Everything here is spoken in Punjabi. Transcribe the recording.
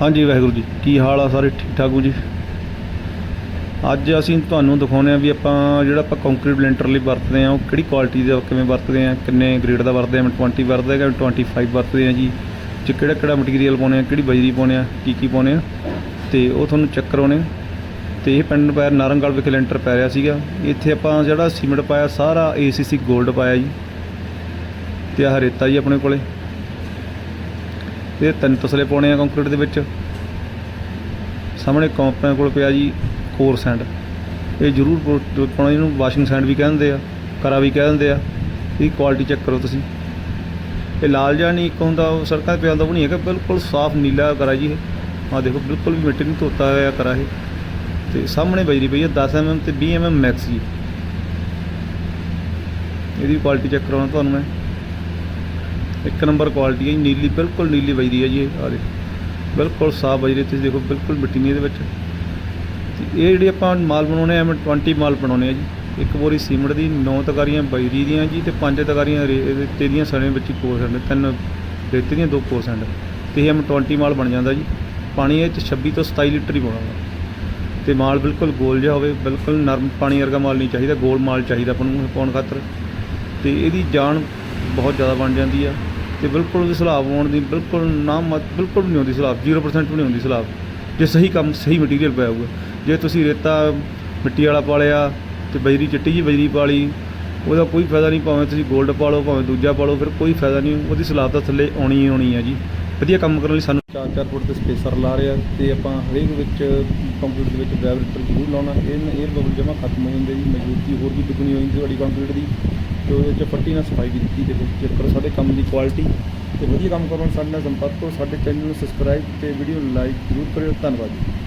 ਹਾਂਜੀ, ਵਾਹਿਗੁਰੂ ਜੀ। ਕੀ ਹਾਲ ਆ ਸਾਰੇ? ਠੀਕ ਠਾਕ ਹੋ ਜੀ? ਅੱਜ ਅਸੀਂ ਤੁਹਾਨੂੰ ਦਿਖਾਉਂਦੇ ਆ ਵੀ ਆਪਾਂ ਜਿਹੜਾ ਆਪਾਂ ਕੰਕਰੀਟ ਬਲੈਂਟਰ ਲਈ ਵਰਤਦੇ ਆ ਉਹ ਕਿਹੜੀ ਕੁਆਲਿਟੀ ਦਾ ਕਿਵੇਂ ਵਰਤਦੇ ਆ ਕਿੰਨੇ ਗ੍ਰੇਡ ਦਾ ਵਰਤਦੇ ਆ ਮੈਂ 20 ਵਰਤਦੇ ਆ 25 ਵਰਤਦੇ ਆ ਜੀ? ਚ ਕਿਹੜਾ ਕਿਹੜਾ ਮਟੀਰੀਅਲ ਪਾਉਣੇ ਆ ਕਿਹੜੀ ਬਜਰੀ ਪਾਉਣੇ ਆ ਕੀ ਕੀ ਪਾਉਣੇ ਆ ਤੇ ਉਹ ਤੁਹਾਨੂੰ ਚੈੱਕ ਕਰਾਉਣੇ ਆ। ਤੇ ਇਹ ਪਿੰਡ ਪੈਰ ਨਾਰੰਗਲ ਵਿਖੇ ਲੈਂਟਰ ਪੈ ਰਿਹਾ ਸੀਗਾ। ਇੱਥੇ ਆਪਾਂ ਜਿਹੜਾ ਸੀਮੈਂਟ ਪਾਇਆ, ਸਾਰਾ ACC 골ਡ ਪਾਇਆ ਜੀ। ਤੇ ਆਹ ਰੇਤਾ ਜੀ ਆਪਣੇ ਕੋਲੇ। ਇਹ ਤਿੰਨ ਤਸਲੇ ਪਾਉਣੇ ਆ ਕੰਕਰੀਟ ਦੇ ਵਿੱਚ। ਸਾਹਮਣੇ ਕੰਪਨੀ ਕੋਲ ਪਿਆ ਜੀ ਕੋਰ ਸੈਂਡ ਇਹ ਜ਼ਰੂਰ ਪਾਉਣਾ ਇਹਨੂੰ ਵਾਸ਼ਿੰਗ ਸੈਂਡ ਵੀ ਕਹਿੰਦੇ ਆ, ਕਰਾ ਵੀ ਕਹਿ ਦਿੰਦੇ ਆ। ਇਹ ਕੁਆਲਿਟੀ ਚੈੱਕ ਕਰੋ ਤੁਸੀਂ। ਇਹ ਲਾਲ ਜਿਹਾ ਨਹੀਂ ਇੱਕ ਹੁੰਦਾ, ਉਹ ਸੜਕਾਂ 'ਤੇ ਪਿਆ ਹੁੰਦਾ, ਉਹ ਨਹੀਂ ਹੈਗਾ, ਬਿਲਕੁਲ ਸਾਫ਼ ਨੀਲਾ ਕਰਾ ਜੀ ਇਹ। ਆਹ ਦੇਖੋ, ਬਿਲਕੁਲ ਵੀ ਮਿੱਟੀ ਨਹੀਂ ਧੋਤਾ ਹੋਇਆ ਕਰਾ ਇਹ। ਤੇ ਸਾਹਮਣੇ ਬਜਰੀ ਪਈ ਹੈ 10 mm ਤੇ 20 mm ਮੈਕਸ ਜੀ। ਇਹਦੀ ਕੁਆਲਿਟੀ ਚੈੱਕ ਕਰਾਉਣਾ ਤੁਹਾਨੂੰ ਮੈਂ। ਇੱਕ ਨੰਬਰ ਕੁਆਲਿਟੀ ਹੈ ਜੀ, ਨੀਲੀ ਬਿਲਕੁਲ ਨੀਲੀ ਵਜਦੀ ਹੈ ਜੀ ਇਹ ਆ ਦੇਖੋ। ਬਿਲਕੁਲ ਸਾਫ਼ ਬਜਰੀ ਤੁਸੀਂ ਦੇਖੋ ਬਿਲਕੁਲ ਮਿੱਟੀ ਨਹੀਂ ਇਹਦੇ ਵਿੱਚ। ਤੇ ਇਹ ਜਿਹੜੀ ਆਪਾਂ ਮਾਲ ਬਣਾਉਣੇ ਆ ਮੈਂ 20 ਮਾਲ ਬਣਾਉਣੇ ਆ ਜੀ। ਇੱਕ ਬੋਰੀ ਸੀਮਿੰਟ ਦੀ 9 ਤਕਾਰੀਆਂ ਬਜਰੀ ਦੀਆਂ ਜੀ ਤੇ 5 ਤਕਾਰੀਆਂ ਰੇਤੇ ਦੀਆਂ ਸਣੇ ਵਿੱਚ ਕੋਰ ਸੈਂਡ ਤਿੰਨ ਰੇਤੇ ਦੀਆਂ ਦੋ ਕੋਰ ਸੈਂਡ ਤੇ ਇਹ ਐਮ 20 ਮਾਲ ਬਣ ਜਾਂਦਾ ਜੀ। ਪਾਣੀ ਇਹ 'ਚ 26 ਤੋਂ 27 ਲੀਟਰ ਹੀ ਪਾਉਣਾ ਵਾ। ਤੇ ਮਾਲ ਬਿਲਕੁਲ ਗੋਲ ਜਿਹਾ ਹੋਵੇ ਬਿਲਕੁਲ ਨਰਮ ਪਾਣੀ ਵਰਗਾ ਮਾਲ ਨਹੀਂ ਚਾਹੀਦਾ ਗੋਲ ਮਾਲ ਚਾਹੀਦਾ ਆਪਾਂ ਨੂੰ ਪਾਉਣ ਖਾਤਰ। ਤੇ ਇਹਦੀ ਜਾਨ ਬਹੁਤ ਜ਼ਿਆਦਾ ਬਣ ਜਾਂਦੀ ਆ। ਤੇ ਬਿਲਕੁਲ ਵੀ ਸਲਾਬ ਆਉਣ ਦੀ, ਬਿਲਕੁਲ ਨਾ ਮਤ, ਬਿਲਕੁਲ ਵੀ ਨਹੀਂ ਆਉਂਦੀ ਸਲਾਬ 0% ਵੀ ਨਹੀਂ ਆਉਂਦੀ ਸਲਾਬ ਜੇ ਸਹੀ ਕੰਮ, ਸਹੀ ਮਟੀਰੀਅਲ ਪਿਆ ਹੋਊਗਾ ਜੇ ਤੁਸੀਂ ਰੇਤਾ, ਮਿੱਟੀ ਵਾਲਾ ਪਾਲਿਆ, ਤੇ ਬਜਰੀ ਚਿੱਟੀ ਜੀ ਬਜਰੀ ਪਾਲੀ, ਉਹਦਾ ਕੋਈ ਫਾਇਦਾ ਨਹੀਂ, ਭਾਵੇਂ ਤੁਸੀਂ 골ਡ ਪਾ ਲਓ ਭਾਵੇਂ ਦੂਜਾ ਪਾ ਲਓ ਫਿਰ ਕੋਈ ਫਾਇਦਾ ਨਹੀਂ, ਉਹਦੀ ਸਲਾਬ ਤਾਂ ਥੱਲੇ ਆਉਣੀ ਹੀ ਆਉਣੀ ਹੈ ਜੀ। ਵਧੀਆ ਕੰਮ ਕਰਨ ਲਈ ਸਾਨੂੰ 4-4 ਫੁੱਟ ਦੇ ਸਪੇਸਰ ਲਾ ਰਿਹਾ ਆ ਤੇ ਆਪਾਂ ਹਰੇਕ ਵਿੱਚ ਕੰਕਰੀਟ ਦੇ ਵਿੱਚ ਵਾਈਬ੍ਰੇਟਰ ਜ਼ਰੂਰ ਲਾਉਣਾ। ਇਹ 에ਅਰ ਬਬਲ ਜਮਾ ਖਤਮ ਹੋ ਜਾਂਦੇ ਜੀ, ਮਜ਼ਬੂਤੀ ਹੋਰ ਵੀ ਦੁੱਗਣੀ ਹੋ ਜਾਂਦੀ, ਤੁਹਾਡੀ ਕੰਕਰੀਟ ਦੀ। ਤੇ ਉਹਦੇ ਵਿੱਚ ਫੱਟੀ ਨਾਲ ਸਫ਼ਾਈ ਵੀ ਦਿੱਤੀ ਦੇਖੋ ਚੈੱਕ ਕਰੋ। ਸਾਡੇ ਕੰਮ ਦੀ ਕੁਆਲਿਟੀ ਤੇ ਵਧੀਆ ਕੰਮ ਕਰਨ ਸਾਡੇ ਨਾਲ ਸੰਪਰਕ ਕਰੋ। ਸਾਡੇ ਚੈਨਲ ਨੂੰ ਸਬਸਕ੍ਰਾਈਬ ਤੇ ਵੀਡੀਓ ਨੂੰ ਲਾਈਕ ਜ਼ਰੂਰ ਕਰਿਓ। ਧੰਨਵਾਦ ਜੀ।